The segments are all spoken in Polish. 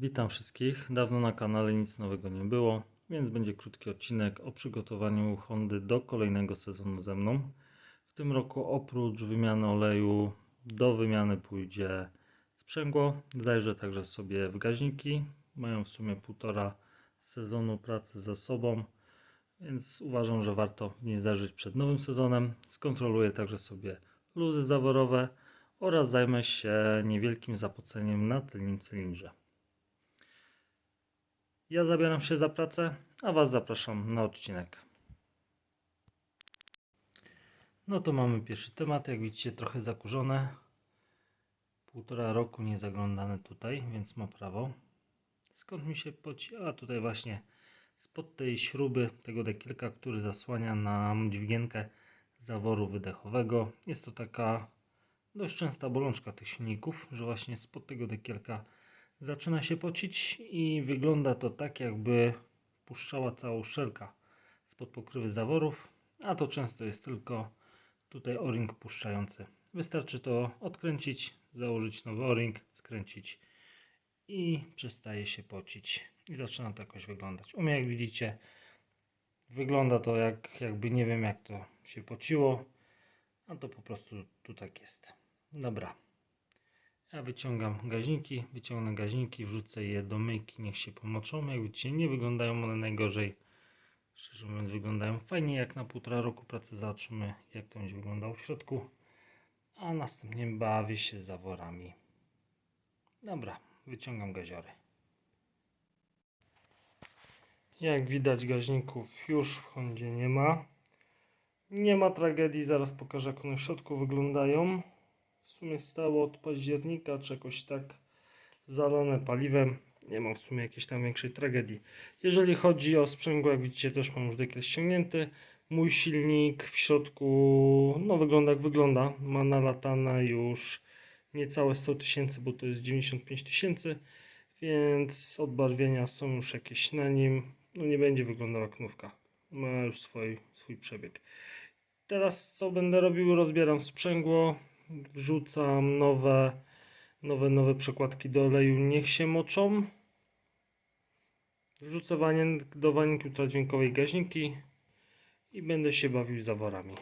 Witam wszystkich. Dawno na kanale nic nowego nie było, więc będzie krótki odcinek o przygotowaniu Hondy do kolejnego sezonu ze mną. W tym roku oprócz wymiany oleju do wymiany pójdzie sprzęgło. Zajrzę także sobie w gaźniki. Mają w sumie półtora sezonu pracy za sobą, więc uważam, że warto nie zdarzyć przed nowym sezonem. Skontroluję także sobie luzy zaworowe oraz zajmę się niewielkim zapoceniem na tylnym cylindrze. Ja zabieram się za pracę, a Was zapraszam na odcinek. No to mamy pierwszy temat, jak widzicie trochę zakurzone. Półtora roku nie zaglądane tutaj, więc ma prawo. Skąd mi się poci... A tutaj właśnie spod tej śruby, tego dekielka, który zasłania nam dźwigienkę zaworu wydechowego. Jest to taka dość częsta bolączka tych silników, że właśnie spod tego dekielka zaczyna się pocić i wygląda to tak, jakby puszczała cała uszczelka spod pokrywy zaworów, a to często jest tylko tutaj o-ring puszczający. Wystarczy to odkręcić, założyć nowy o-ring, skręcić i przestaje się pocić i zaczyna to jakoś wyglądać. U mnie jak widzicie wygląda to jak jakby nie wiem jak to się pociło, a to po prostu tu tak jest. Dobra. Ja wyciągam gaźniki, wyciągnę gaźniki, wrzucę je do myjki, niech się pomoczą. Jak widzicie, nie wyglądają one najgorzej. Szczerze mówiąc, wyglądają fajnie. Jak na półtora roku pracy zobaczymy, jak to będzie wyglądało w środku. A następnie bawię się zaworami. Dobra, wyciągam gaziory. Jak widać, gaźników już w Hondzie nie ma. Nie ma tragedii, zaraz pokażę, jak one w środku wyglądają w sumie stało od października, czy jakoś tak zalane paliwem. Nie ma w sumie jakiejś tam większej tragedii. Jeżeli chodzi o sprzęgło, jak widzicie, też mam już dekiel ściągnięty. Mój silnik w środku, no wygląda jak wygląda. Ma nalatane już niecałe 100 tysięcy, bo to jest 95 tysięcy, więc odbarwienia są już jakieś na nim. No nie będzie wyglądała jak nówka. Ma już swój, swój przebieg. Teraz co będę robił? Rozbieram sprzęgło, wrzucam nowe, nowe, nowe przekładki do oleju, niech się moczą. Wrzucę wanien, do wanienki ultradźwiękowej gaźniki i będę się bawił zaworami.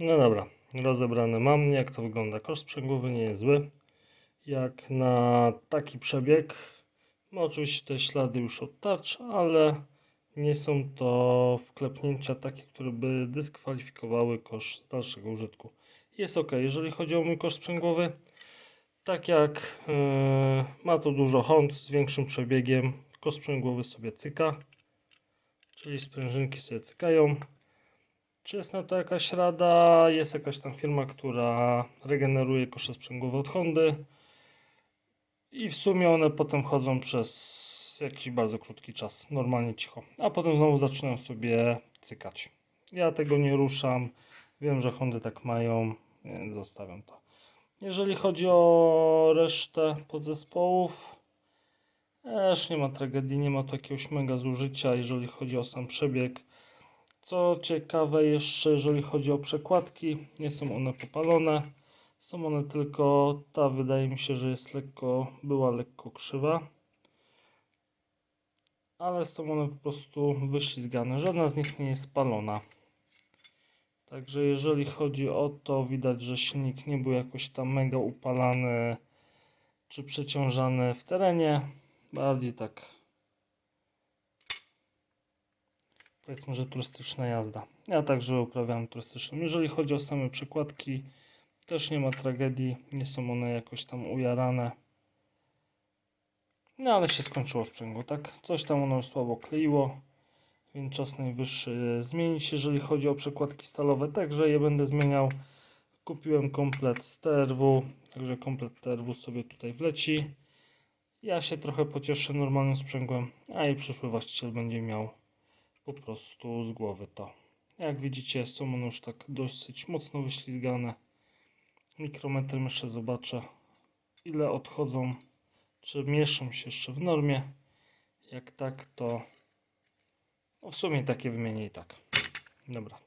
No dobra, rozebrane mam. Jak to wygląda? Koszt sprzęgłowy nie jest zły. Jak na taki przebieg, oczywiście te ślady już od ale nie są to wklepnięcia takie, które by dyskwalifikowały koszt dalszego użytku. Jest ok, jeżeli chodzi o mój koszt sprzęgłowy, tak jak yy, ma to dużo Hond z większym przebiegiem, koszt sprzęgłowy sobie cyka, czyli sprężynki sobie cykają. Czy jest na to jakaś rada? Jest jakaś tam firma, która regeneruje kosze sprzęgłowe od Hondy i w sumie one potem chodzą przez jakiś bardzo krótki czas, normalnie cicho, a potem znowu zaczynają sobie cykać. Ja tego nie ruszam, wiem, że Hondy tak mają, więc zostawiam to. Jeżeli chodzi o resztę podzespołów, też nie ma tragedii, nie ma tu jakiegoś mega zużycia, jeżeli chodzi o sam przebieg. Co ciekawe jeszcze, jeżeli chodzi o przekładki, nie są one popalone. Są one tylko, ta wydaje mi się, że jest lekko, była lekko krzywa. Ale są one po prostu wyślizgane. Żadna z nich nie jest spalona. Także jeżeli chodzi o to, widać, że silnik nie był jakoś tam mega upalany czy przeciążany w terenie. Bardziej tak powiedzmy, że turystyczna jazda. Ja także uprawiam turystyczną. Jeżeli chodzi o same przykładki, też nie ma tragedii, nie są one jakoś tam ujarane. No ale się skończyło sprzęgło, tak? Coś tam ono słabo kleiło, więc czas najwyższy zmienić. Jeżeli chodzi o przekładki stalowe, także je będę zmieniał. Kupiłem komplet z TRW, także komplet TRW sobie tutaj wleci. Ja się trochę pocieszę normalnym sprzęgłem, a i przyszły właściciel będzie miał po prostu z głowy to. Jak widzicie, są one już tak dosyć mocno wyślizgane. Mikrometrem jeszcze zobaczę, ile odchodzą, czy mieszczą się jeszcze w normie. Jak tak, to no w sumie takie wymienię i tak. Dobra.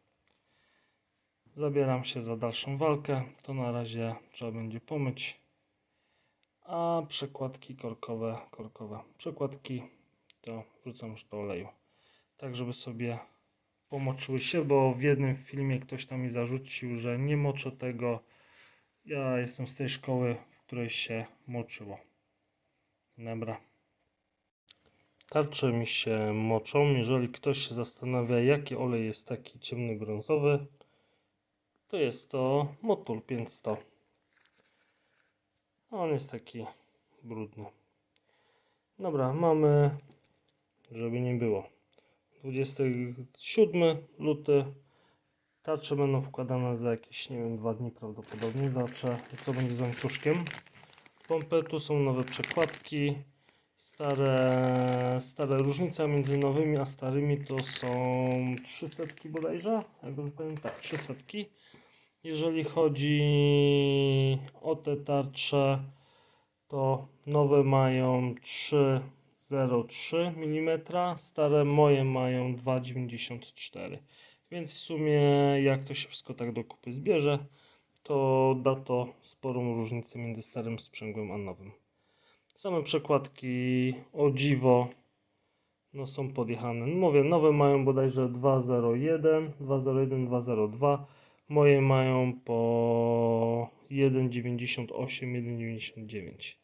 Zabieram się za dalszą walkę. To na razie trzeba będzie pomyć a przekładki korkowe, korkowe. Przekładki to wrzucam już do oleju. Tak, żeby sobie pomoczyły się, bo w jednym filmie ktoś tam mi zarzucił, że nie moczę tego. Ja jestem z tej szkoły, w której się moczyło. Dobra. Tarcze mi się moczą. Jeżeli ktoś się zastanawia, jaki olej jest taki ciemny brązowy, to jest to Motul 500. On jest taki brudny. Dobra, mamy, żeby nie było. 27 luty. Tarcze będą wkładane za jakieś, nie wiem, dwa dni prawdopodobnie. Zobaczę, co będzie z łańcuszkiem. Pompy, tu są nowe przekładki. Stare, stare różnica między nowymi a starymi to są 300 bodajże, jak dobrze pamiętam, tak, 300. Jeżeli chodzi o te tarcze, to nowe mają 3,03 mm, stare moje mają 2,94 więc w sumie jak to się wszystko tak do kupy zbierze, to da to sporą różnicę między starym sprzęgłem a nowym. Same przekładki o dziwo no są podjechane. No mówię, nowe mają bodajże 201, 201, 202. Moje mają po 1,98, 1,99.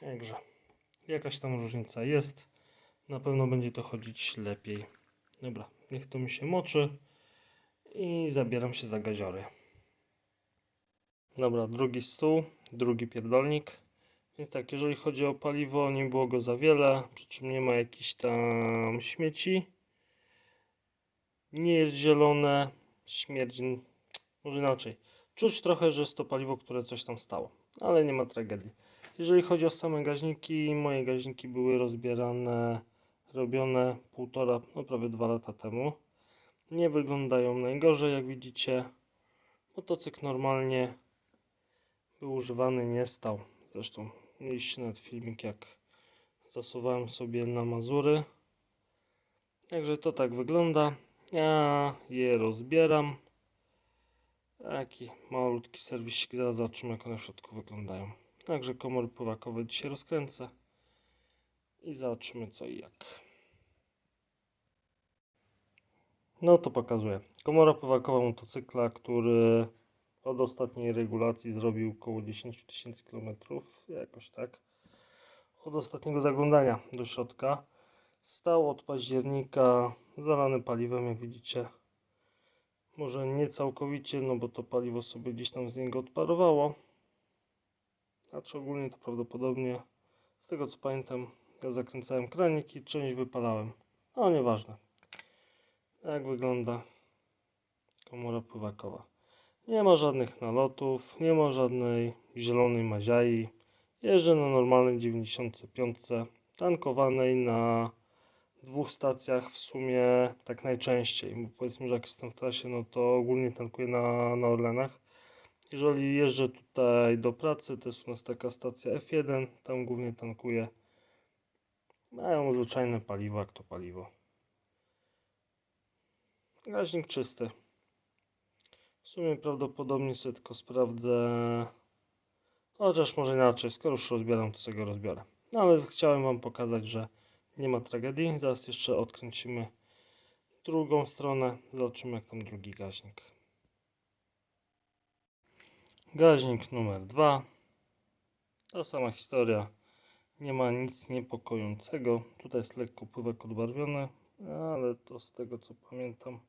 Także jakaś tam różnica jest. Na pewno będzie to chodzić lepiej. Dobra, niech to mi się moczy i zabieram się za gaziory. Dobra, drugi stół, drugi pierdolnik. Więc tak, jeżeli chodzi o paliwo, nie było go za wiele, przy czym nie ma jakichś tam śmieci. Nie jest zielone, śmierdzi, może inaczej. Czuć trochę, że jest to paliwo, które coś tam stało, ale nie ma tragedii. Jeżeli chodzi o same gaźniki, moje gaźniki były rozbierane, robione półtora, no prawie dwa lata temu. Nie wyglądają najgorzej, jak widzicie. Motocykl normalnie używany, nie stał. Zresztą mieliście nawet filmik, jak zasuwałem sobie na Mazury. Także to tak wygląda. Ja je rozbieram. Taki malutki serwisik, zaraz zobaczymy jak one w środku wyglądają. Także komory pływakowe dzisiaj rozkręcę i zobaczymy co i jak. No to pokazuję. Komora pływakowa motocykla, który od ostatniej regulacji zrobił około 10 tysięcy km, jakoś tak. Od ostatniego zaglądania do środka. Stał od października zalany paliwem, jak widzicie. Może nie całkowicie, no bo to paliwo sobie gdzieś tam z niego odparowało. Znaczy ogólnie to prawdopodobnie, z tego co pamiętam, ja zakręcałem kranik i część wypalałem. No nieważne. Jak wygląda komora pływakowa. Nie ma żadnych nalotów, nie ma żadnej zielonej maziai. Jeżdżę na normalnej 95, tankowanej na dwóch stacjach w sumie tak najczęściej. Bo powiedzmy, że jak jestem w trasie, no to ogólnie tankuję na, na Orlenach. Jeżeli jeżdżę tutaj do pracy, to jest u nas taka stacja F1, tam głównie tankuję. Mają zwyczajne paliwo, jak to paliwo. Gaźnik czysty. W sumie prawdopodobnie sobie tylko sprawdzę. Chociaż może inaczej, skoro już rozbieram, to sobie go rozbiorę. No ale chciałem Wam pokazać, że nie ma tragedii. Zaraz jeszcze odkręcimy drugą stronę. Zobaczymy jak tam drugi gaźnik. Gaźnik numer dwa. Ta sama historia. Nie ma nic niepokojącego. Tutaj jest lekko pływek odbarwiony, ale to z tego co pamiętam.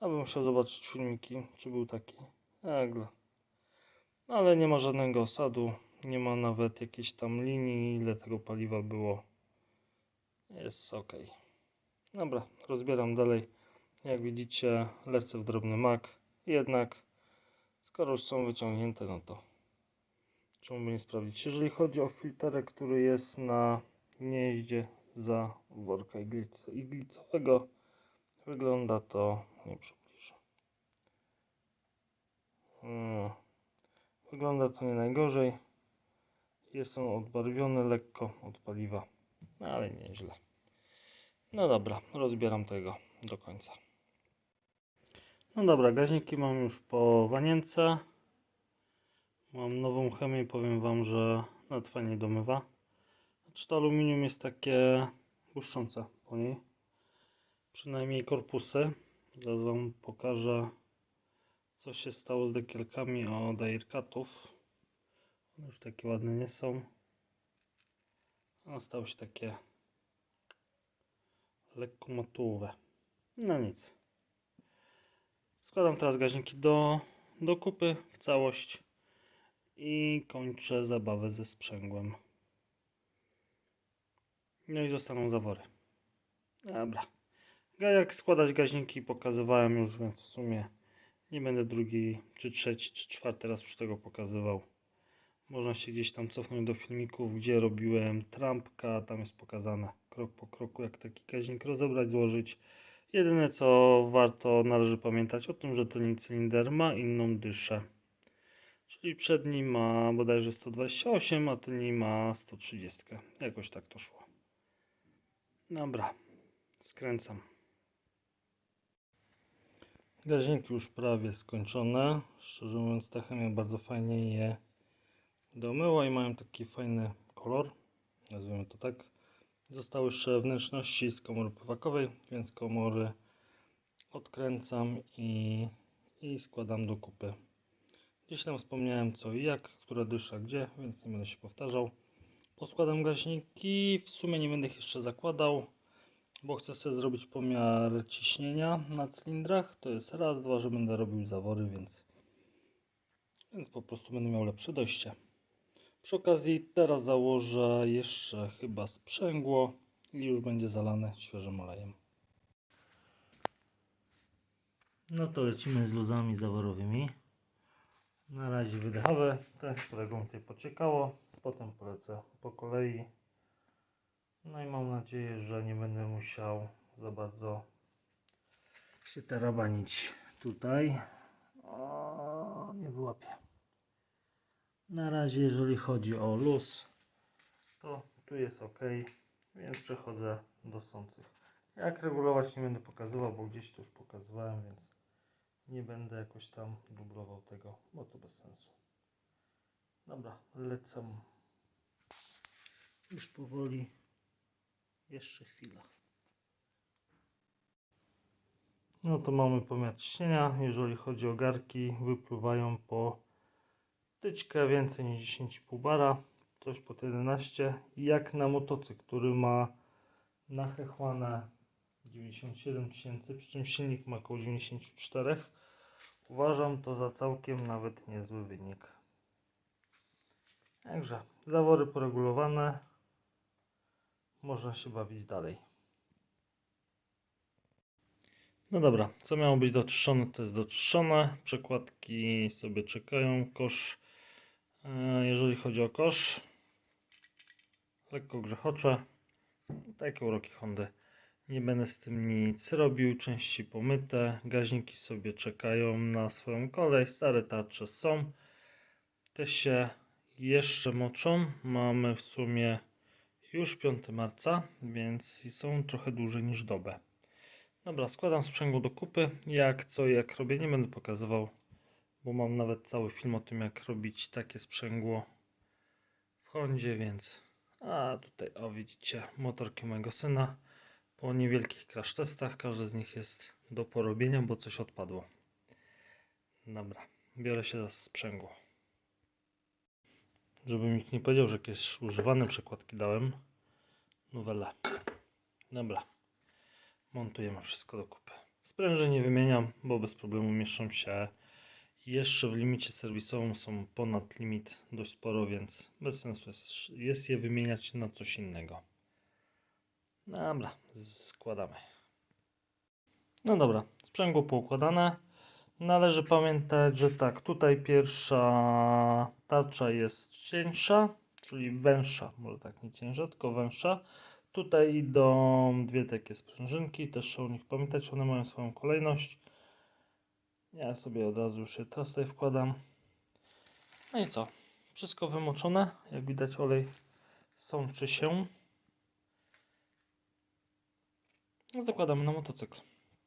Abym musiał zobaczyć filmiki, czy był taki. Egle. Ale nie ma żadnego osadu. Nie ma nawet jakiejś tam linii, ile tego paliwa było. Jest ok. Dobra, rozbieram dalej. Jak widzicie, lecę w drobny mak. Jednak, skoro już są wyciągnięte, no to czemu by nie sprawdzić. Jeżeli chodzi o filterek, który jest na gnieździe za worka iglic iglicowego, wygląda to, nie przybliżę. No. Wygląda to nie najgorzej. Jest on odbarwiony lekko od paliwa, ale nieźle. No dobra, rozbieram tego do końca. No dobra, gaźniki mam już po wanience. Mam nową chemię powiem Wam, że nawet fajnie domywa. Znaczy to aluminium jest takie błyszczące po niej. Przynajmniej korpusy. Zaraz Wam pokażę co się stało z dekielkami od Aircatów. One już takie ładne nie są. A stały się takie lekko matułowe. No nic. Składam teraz gaźniki do, do kupy w całość i kończę zabawę ze sprzęgłem. No i zostaną zawory. Dobra. Jak składać gaźniki pokazywałem już, więc w sumie nie będę drugi, czy trzeci, czy czwarty raz już tego pokazywał. Można się gdzieś tam cofnąć do filmików, gdzie robiłem trampka. Tam jest pokazane krok po kroku, jak taki gaźnik rozebrać, złożyć. Jedyne co warto, należy pamiętać o tym, że ten cylinder ma inną dyszę. Czyli przedni ma bodajże 128, a tylni ma 130. Jakoś tak to szło. Dobra, skręcam. Gaźniki już prawie skończone. Szczerze mówiąc, ta chemia bardzo fajnie je domyła i mają taki fajny kolor. Nazwijmy to tak. Zostały jeszcze wnętrzności z komory pływakowej, więc komory odkręcam i, i składam do kupy. Gdzieś tam wspomniałem co i jak, która dysza gdzie, więc nie będę się powtarzał. Poskładam gaźniki, w sumie nie będę ich jeszcze zakładał, bo chcę sobie zrobić pomiar ciśnienia na cylindrach. To jest raz, dwa, że będę robił zawory, więc, więc po prostu będę miał lepsze dojście. Przy okazji teraz założę jeszcze chyba sprzęgło i już będzie zalane świeżym olejem. No to lecimy z luzami zaworowymi. Na razie wydechowe, ten z którego tutaj pociekało, potem polecę po kolei. No i mam nadzieję, że nie będę musiał za bardzo się tarabanić tutaj. O, nie wyłapię. Na razie, jeżeli chodzi o luz, to tu jest ok, więc przechodzę do sących. Jak regulować nie będę pokazywał, bo gdzieś to już pokazywałem, więc nie będę jakoś tam dublował tego, bo to bez sensu. Dobra, lecę. Już powoli. Jeszcze chwila. No to mamy pomiar ciśnienia. Jeżeli chodzi o garki, wypływają po tyczkę więcej niż 10,5 bara, coś pod 11. Jak na motocykl, który ma nachechłane 97 tysięcy, przy czym silnik ma około 94. Uważam to za całkiem nawet niezły wynik. Także zawory poregulowane. Można się bawić dalej. No dobra, co miało być doczyszczone, to jest doczyszczone. Przekładki sobie czekają. Kosz, e, jeżeli chodzi o kosz, lekko grzechocze. Takie uroki Hondy. Nie będę z tym nic robił. Części pomyte. Gaźniki sobie czekają na swoją kolej. Stare tarcze są. Te się jeszcze moczą. Mamy w sumie już 5 marca, więc są trochę dłużej niż dobę. Dobra, składam sprzęgło do kupy. Jak co i jak robię, nie będę pokazywał, bo mam nawet cały film o tym, jak robić takie sprzęgło w Hondzie, więc... A tutaj, o widzicie, motorki mojego syna po niewielkich crash testach. Każdy z nich jest do porobienia, bo coś odpadło. Dobra, biorę się za sprzęgło. Żeby nikt nie powiedział, że jakieś używane przekładki dałem. Nowele. Dobra. Montujemy wszystko do kupy. Spręży nie wymieniam, bo bez problemu mieszczą się jeszcze w limicie serwisowym. Są ponad limit dość sporo, więc bez sensu jest, jest je wymieniać na coś innego. Dobra, składamy. No dobra, sprzęgło poukładane. Należy pamiętać, że tak, tutaj pierwsza tarcza jest cieńsza, czyli węższa, może tak nie cięższa, tylko węższa. Tutaj idą dwie takie sprężynki, też trzeba o nich pamiętać, one mają swoją kolejność. Ja sobie od razu już je teraz tutaj wkładam. No i co? Wszystko wymoczone, jak widać olej sączy się. Zakładamy na motocykl.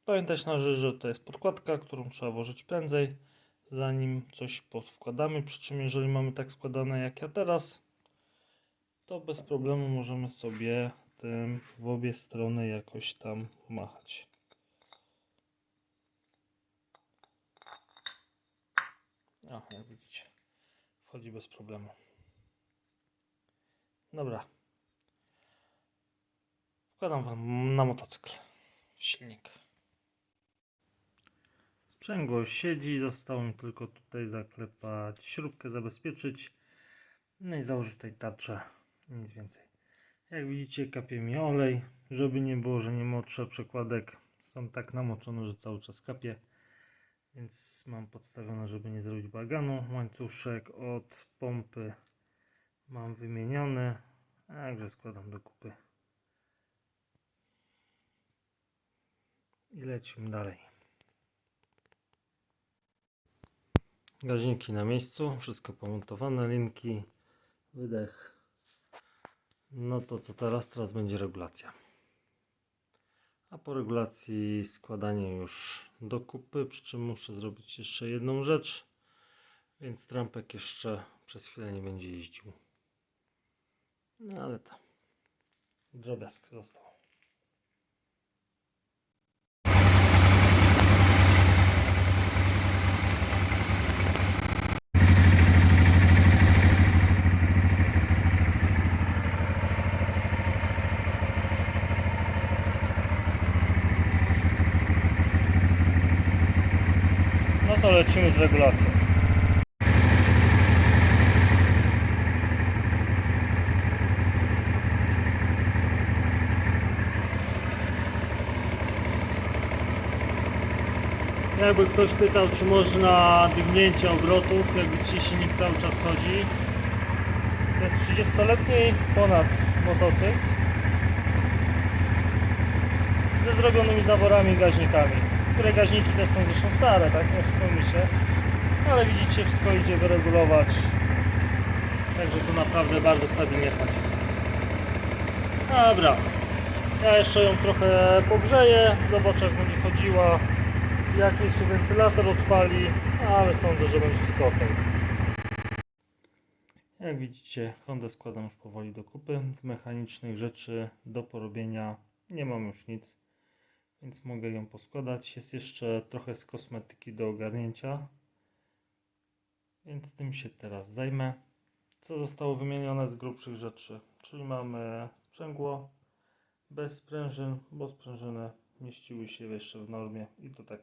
Pamiętać należy, że to jest podkładka, którą trzeba włożyć prędzej. zanim coś powkładamy. Przy czym jeżeli mamy tak składane jak ja teraz, to bez problemu możemy sobie tym w obie strony jakoś tam machać. O, jak widzicie, wchodzi bez problemu. Dobra. Wkładam wam na motocykl silnik. Sprzęgło siedzi, zostało mi tylko tutaj zaklepać śrubkę, zabezpieczyć. No i założyć tej tarczę, nic więcej. Jak widzicie kapie mi olej, żeby nie było, że nie moczę przekładek. Są tak namoczone, że cały czas kapie. Więc mam podstawione, żeby nie zrobić baganu. Łańcuszek od pompy mam wymieniony. Także składam do kupy. I lecimy dalej. Gaźniki na miejscu, wszystko pomontowane, linki, wydech. No to co teraz? Teraz będzie regulacja. A po regulacji składanie już do kupy, przy czym muszę zrobić jeszcze jedną rzecz, więc trampek jeszcze przez chwilę nie będzie jeździł. No ale to drobiazg został. To lecimy z regulacją. Jakby ktoś pytał, czy można dygnięcie obrotów, jak widzicie silnik cały czas chodzi. To jest 30-letni ponad motocykl ze zrobionymi zaworami i gaźnikami. Które gaźniki też są zresztą stare, tak? Nie oszukujmy się. Ale widzicie, wszystko idzie wyregulować. Także tu naprawdę bardzo stabilnie chodzi. Dobra. Ja jeszcze ją trochę pogrzeję. Zobaczę jak będzie chodziła. Jakiś się wentylator odpali. Ale sądzę, że będzie ok. Jak widzicie, Hondę składam już powoli do kupy. Z mechanicznych rzeczy do porobienia nie mam już nic więc mogę ją poskładać. Jest jeszcze trochę z kosmetyki do ogarnięcia, więc tym się teraz zajmę. Co zostało wymienione z grubszych rzeczy? Czyli mamy sprzęgło bez sprężyn, bo sprężyny mieściły się jeszcze w normie i to tak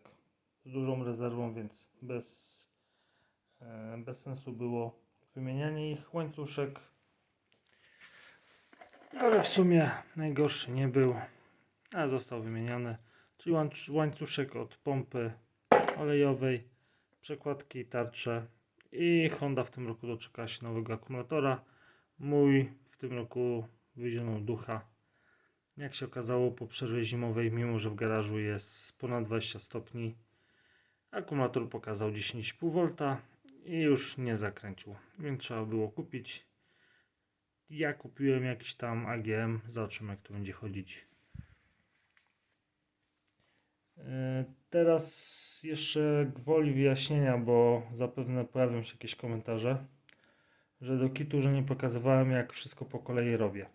z dużą rezerwą, więc bez, e, bez sensu było wymienianie ich. Łańcuszek, ale w sumie najgorszy nie był, a został wymieniony czyli łańc- łańcuszek od pompy olejowej, przekładki tarcze i Honda w tym roku doczeka się nowego akumulatora. Mój w tym roku wyzionął ducha. Jak się okazało po przerwie zimowej, mimo że w garażu jest ponad 20 stopni, akumulator pokazał 10,5 V i już nie zakręcił, więc trzeba było kupić. Ja kupiłem jakiś tam AGM, zobaczymy jak to będzie chodzić. Teraz jeszcze gwoli wyjaśnienia, bo zapewne pojawią się jakieś komentarze, że do kitu, że nie pokazywałem jak wszystko po kolei robię.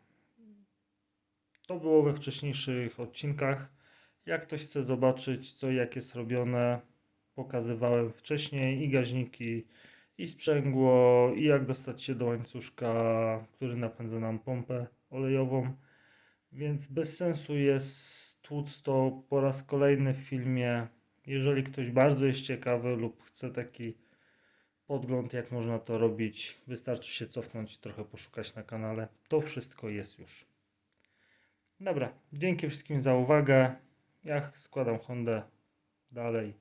To było we wcześniejszych odcinkach. Jak ktoś chce zobaczyć co i jak jest robione, pokazywałem wcześniej i gaźniki, i sprzęgło, i jak dostać się do łańcuszka, który napędza nam pompę olejową. Więc bez sensu jest tłuc to po raz kolejny w filmie. Jeżeli ktoś bardzo jest ciekawy lub chce taki podgląd, jak można to robić, wystarczy się cofnąć i trochę poszukać na kanale. To wszystko jest już. Dobra, dzięki wszystkim za uwagę. Ja składam Hondę dalej.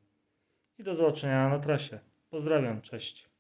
I do zobaczenia na trasie. Pozdrawiam, cześć.